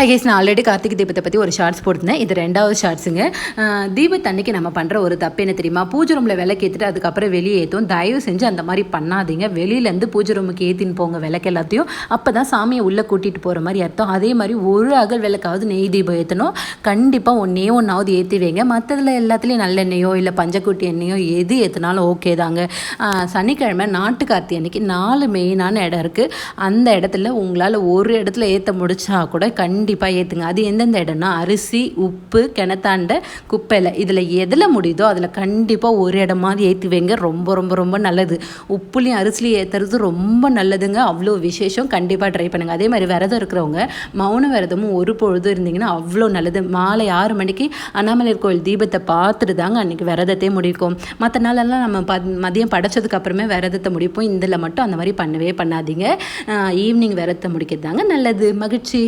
High guys நான் already Karthigai தீபத்தை பற்றி ஒரு ஷார்ட்ஸ் போட்டிருந்தேன். இது ரெண்டாவது ஷார்ட்ஸுங்க தீபத் அன்னைக்கு நம்ம பண்ணுற ஒரு தப்பு என்ன தெரியுமா? பூஜை ரூமில் விளக்கு ஏற்றிட்டு அதுக்கப்புறம் வெளியே ஏற்றும் தயவு செஞ்சு அந்த மாதிரி பண்ணாதீங்க. வெளியிலேருந்து பூஜை ரூமுக்கு ஏற்றின்னு போங்க விளக்கு எல்லாத்தையும். அப்போ தான் சாமியை உள்ளே கூட்டிகிட்டு போகிற மாதிரி அர்த்தம். அதே மாதிரி ஒரு அகல் விளக்காவது நெய் தீபம் ஏற்றணும் கண்டிப்பாக ஒன்றே ஒன்றாவது ஏற்றி வைங்க. மற்றதில் எல்லாத்துலேயும் நல்லெண்ணெயோ இல்லை பஞ்சக்குட்டி எண்ணெயோ எது ஏற்றினாலும் ஓகே தாங்க. சனிக்கிழமை நாட்டு கார்த்தி அன்னைக்கு நாலு மெயினான இடம் இருக்குது அந்த இடத்துல உங்களால் ஒரு இடத்துல ஏற்ற முடிச்சா கூட கண்டிப்பாக கண்டிப்பாக ஏற்றுங்க அது எந்தெந்த இடம்னா அரிசி உப்பு கிணத்தாண்ட குப்பையில். இதில் எதில் முடியுதோ அதில் கண்டிப்பாக ஒரு இடமாவது ஏற்றி வைங்க ரொம்ப ரொம்ப ரொம்ப நல்லது. உப்புலையும் அரிசிலையும் ஏற்றுறது ரொம்ப நல்லதுங்க. அவ்வளோ விசேஷம். கண்டிப்பாக ட்ரை பண்ணுங்கள் அதே மாதிரி விரதம் இருக்கிறவங்க மௌன விரதமும் ஒரு பொழுது இருந்தீங்கன்னா அவ்வளோ நல்லது. மாலை ஆறு மணிக்கு அண்ணாமலையார் கோயில் தீபத்தை பார்த்துட்டு தாங்க அன்றைக்கி விரதத்தை முடிக்கும் மற்ற நாளெல்லாம் நம்ம ப மதியம் படைச்சதுக்கு அப்புறமே விரதத்தை முடிப்போம். இதில் மட்டும் அந்த மாதிரி பண்ணவே பண்ணாதீங்க. ஈவினிங் விரதத்தை முடிக்கிறது தாங்க நல்லது. மகிழ்ச்சி.